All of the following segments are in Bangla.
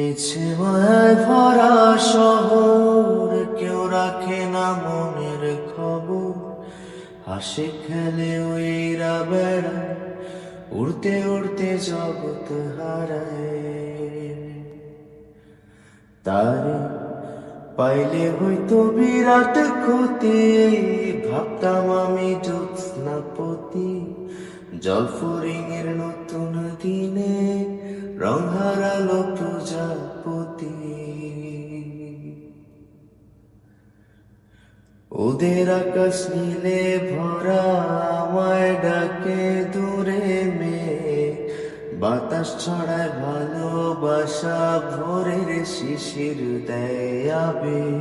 মিছে মায় ভরা শহর, কেউ রাখে না মনের খবর। হাসে খেলে ওইরা বেড়ায় উড়তে উড়তে জগৎ হারায়। তার পাইলে হইতো বিরাট ক্ষতি, ভাবতাম আমি জ্যোৎস্নাপতি জলফরিং এর নতুন দিনে রং হারালো প্রজাপতি ওদের আকাশ নীলে ভরা আমায় ডাকে দূরে মেয়ে বাতাস ছড়ায় ভালোবাসা ভোরের শিশির দেয় আবেগ।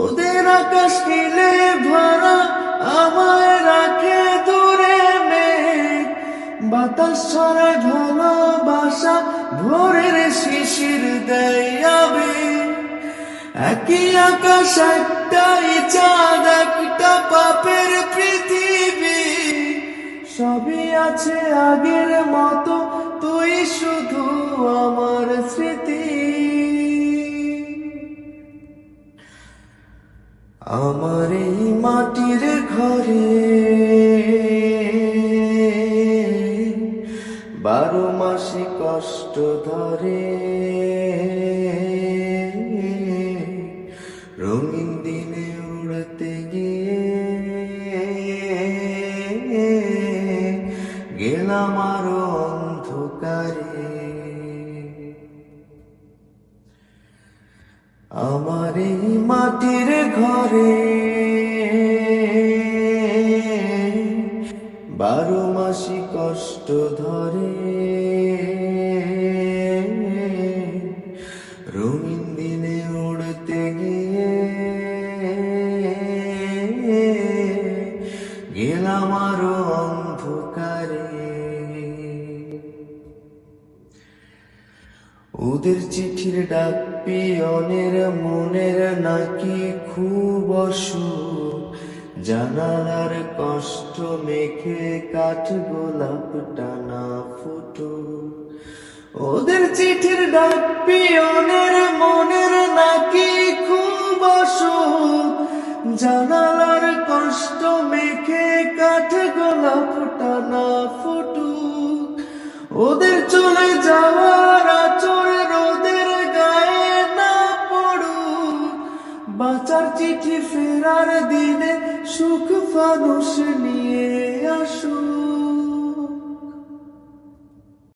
ওদের আকাশ নীলে বাতাস ছড়ায় ভালোবাসা ভোরের শিশির দেয় আবেগ। একই আকাশ, একটাই চাঁদ, একটা পাপের পৃথিবী সবই আছে আগের মতো, তুই শুধু আমার স্মৃতি আমার এই মাটির ঘরে কষ্ট ধরে। রঙিন দিনে উড়তে গিয়ে গেলাম আরও অন্ধকারে। আমার এই মাটির ঘরে বারো মাসি কষ্ট ধরে। আরও অন্ধকারে। ওদের চিঠির ডাক পিয়নের মনের নাকি খুব অসুখ জানালার কষ্ট মেখে কাঠ গোলাপ টানা ফুটো। ওদের চিঠির ডাক পিয়নের মনের নাকি খুব অসুখ জানালার কষ্ট মেখে কাঠ গোলাপ না ফুটুক। ওদের চলে যাওয়ার আচর রোদের গায়ে না পড়ুক। বাঁচার চিঠি ফেরার দিনে সুখ ফানুষ নিয়ে আসুক।